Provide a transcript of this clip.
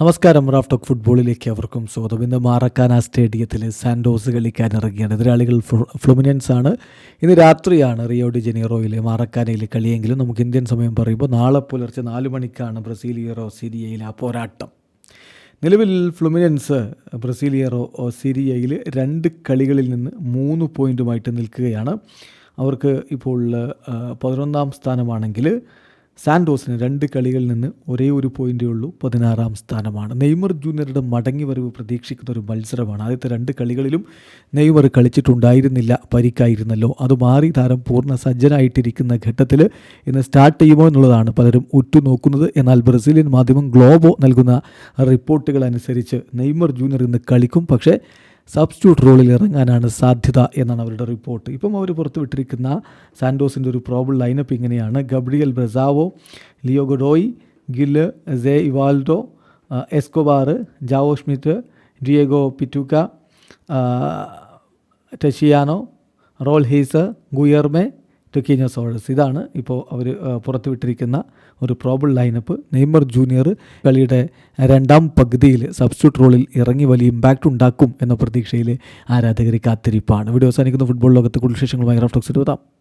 നമസ്കാരം Raf talk ഫുട്ബോളിലേക്ക് അവർക്കും സ്വാഗതം. ഇന്ന് മാറക്കാന സ്റ്റേഡിയത്തിൽ സാൻഡോസ് കളിക്കാൻ ഇറങ്ങിയാണ് എതിരാളികൾ ഫ്ലു- ഫ്ലുമിനൻസ് ആണ്. ഇന്ന് രാത്രിയാണ് റിയോ ഡി ജനീറോയിലെ മാറക്കാനയിൽ കളിയെങ്കിലും നമുക്ക് ഇന്ത്യൻ സമയം പറയുമ്പോൾ നാളെ പുലർച്ചെ നാല് മണിക്കാണ് ബ്രസീലിയറോ സിരിയയിലെ ആ പോരാട്ടം. നിലവിൽ ഫ്ലുമിനൻസ് ബ്രസീലിയറോ സിരിയയിൽ രണ്ട് കളികളിൽ നിന്ന് മൂന്ന് പോയിന്റുമായിട്ട് നിൽക്കുകയാണ്. അവർക്ക് ഇപ്പോൾ പതിനൊന്നാം സ്ഥാനമാണെങ്കിൽ സാൻഡോസിന് രണ്ട് കളികളിൽ നിന്ന് ഒരേ ഒരു പോയിന്റേ ഉള്ളൂ. പതിനാറാം സ്ഥാനമാണ്. നെയ്മർ ജൂനിയറുടെ മടങ്ങി വരവ് പ്രതീക്ഷിക്കുന്ന ഒരു മത്സരമാണ്. ആദ്യത്തെ രണ്ട് കളികളിലും നെയ്മർ കളിച്ചിട്ടുണ്ടായിരുന്നില്ല പരിക്കായിരുന്നല്ലോ. അത് മാറി താരം പൂർണ സജ്ജനായിട്ടിരിക്കുന്ന ഘട്ടത്തിൽ ഇന്ന് സ്റ്റാർട്ട് ചെയ്യുമോ എന്നുള്ളതാണ് പലരും ഉറ്റുനോക്കുന്നത്. എന്നാൽ ബ്രസീലിയൻ മാധ്യമം ഗ്ലോബോ നൽകുന്ന റിപ്പോർട്ടുകൾ അനുസരിച്ച് നെയ്മർ ജൂനിയർ ഇന്ന് കളിക്കും. പക്ഷേ സബ്സ്റ്റിറ്റ്യൂട്ട് റോളിൽ ഇറങ്ങാനാണ് സാധ്യത എന്നാണ് അവരുടെ റിപ്പോർട്ട്. ഇപ്പം അവർ പുറത്തുവിട്ടിരിക്കുന്ന സാൻഡോസിന്റെ ഒരു പ്രോബിൾ ലൈനപ്പ് ഇങ്ങനെയാണ്. Gabriel Brazao Leo Godoy Gil Ze Ivaldo Escobar Joao Schmidt Diego Pituca Thaciano Rollheiser Guilherme Tiquinho Soares ഇതാണ് ഇപ്പോൾ അവർ പുറത്തുവിട്ടിരിക്കുന്ന ഒരു പ്രോബിൾ ലൈനപ്പ് നെയ്മർ ജൂനിയർ കളിയുടെ രണ്ടാം പകുതിയിൽ സബ്സ്റ്റിറ്റ്യൂട്ട് റോളിൽ ഇറങ്ങി വലിയ ഇമ്പാക്റ്റ് ഉണ്ടാക്കും എന്ന പ്രതീക്ഷയിൽ ആരാധകർ കാത്തിരിപ്പാണ്. വീഡിയോ അവസാനിക്കുന്ന. ഫുട്ബോൾ ലോകത്തെ കൂടുതൽ വിശേഷങ്ങളുമായി റഫ്റ്റോക്സ് എഴുതാം